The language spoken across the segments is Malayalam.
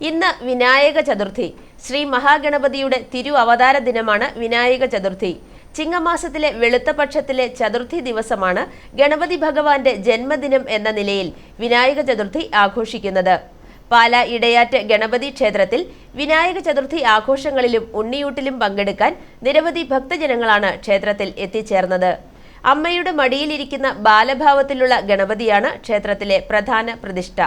ഇന്ന് വിനായക ചതുർത്ഥി. ശ്രീ മഹാഗണപതിയുടെ തിരു അവതാര ദിനമാണ് വിനായക ചതുർത്ഥി. ചിങ്ങമാസത്തിലെ വെളുത്ത പക്ഷത്തിലെ ചതുർത്ഥി ദിവസമാണ് ഗണപതി ഭഗവാന്റെ ജന്മദിനം എന്ന നിലയിൽ വിനായക ചതുർത്ഥി ആഘോഷിക്കുന്നത്. പാല ഇടയാറ്റ് ഗണപതി ക്ഷേത്രത്തിൽ വിനായക ചതുർത്ഥി ആഘോഷങ്ങളിലും ഉണ്ണിയൂട്ടിലും പങ്കെടുക്കാൻ നിരവധി ഭക്തജനങ്ങളാണ് ക്ഷേത്രത്തിൽ എത്തിച്ചേർന്നത്. അമ്മയുടെ മടിയിലിരിക്കുന്ന ബാലഭാവത്തിലുള്ള ഗണപതിയാണ് ക്ഷേത്രത്തിലെ പ്രധാന പ്രതിഷ്ഠ.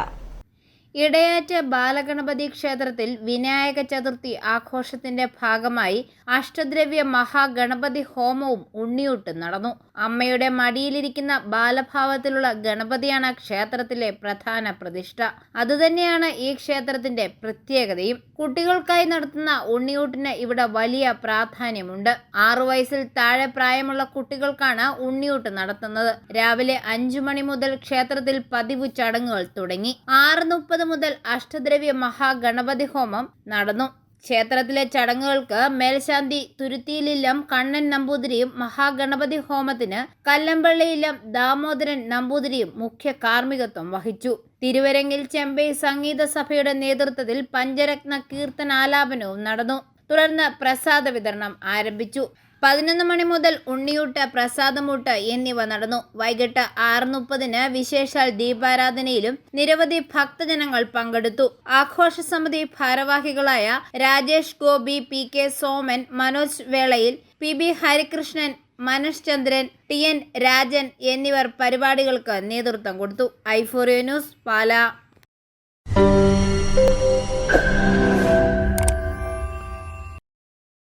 ഇടയാറ്റ് ബാലഗണപതി ക്ഷേത്രത്തിൽ വിനായക ചതുർത്ഥി ആഘോഷത്തിന്റെ ഭാഗമായി അഷ്ടദ്രവ്യ മഹാഗണപതി ഹോമവും ഉണ്ണിയൂട്ടും നടന്നു. അമ്മയുടെ മടിയിലിരിക്കുന്ന ബാലഭാവത്തിലുള്ള ഗണപതിയാണ് ക്ഷേത്രത്തിലെ പ്രധാന പ്രതിഷ്ഠ. അതുതന്നെയാണ് ഈ ക്ഷേത്രത്തിന്റെ പ്രത്യേകതയും. കുട്ടികൾക്കായി നടത്തുന്ന ഉണ്ണിയൂട്ടിന് ഇവിടെ വലിയ പ്രാധാന്യമുണ്ട്. ആറു വയസ്സിൽ താഴെ പ്രായമുള്ള കുട്ടികൾക്കാണ് ഉണ്ണിയൂട്ട് നടത്തുന്നത്. രാവിലെ അഞ്ചു മണി മുതൽ ക്ഷേത്രത്തിൽ പതിവ് ചടങ്ങുകൾ തുടങ്ങി. ആറ് മുപ്പത് മുതൽ അഷ്ടദ്രവ്യ മഹാഗണപതി ഹോമം നടന്നു. ക്ഷേത്രത്തിലെ ചടങ്ങുകൾക്ക് മേൽശാന്തി തുരുത്തിയിലില്ലം കണ്ണൻ നമ്പൂതിരിയും മഹാഗണപതി ഹോമത്തിന് കല്ലമ്പള്ളിയിലം ദാമോദരൻ നമ്പൂതിരിയും മുഖ്യ കാർമ്മികത്വം വഹിച്ചു. തിരുവരങ്ങിൽ ചെമ്പൈ സംഗീത സഭയുടെ നേതൃത്വത്തിൽ പഞ്ചരത്ന കീർത്തനാലാപനവും നടന്നു. തുടർന്ന് പ്രസാദ വിതരണം ആരംഭിച്ചു. പതിനൊന്ന് മണി മുതൽ ഉണ്ണിയൂട്ട് പ്രസാദമൂട്ട് എന്നിവ നടന്നു. വൈകിട്ട് ആറ് മുപ്പതിന് വിശേഷാൽ ദീപാരാധനയിലും നിരവധി ഭക്തജനങ്ങൾ പങ്കെടുത്തു. ആഘോഷ സമിതി ഭാരവാഹികളായ രാജേഷ് ഗോപി പി കെ സോമൻ മനോജ് വേളയിൽ P B Harikrishnan Manoj Chandran T N Rajan എന്നിവർ പരിപാടികൾക്ക് നേതൃത്വം കൊടുത്തു. ഐഫോറിയോ ന്യൂസ് പാല.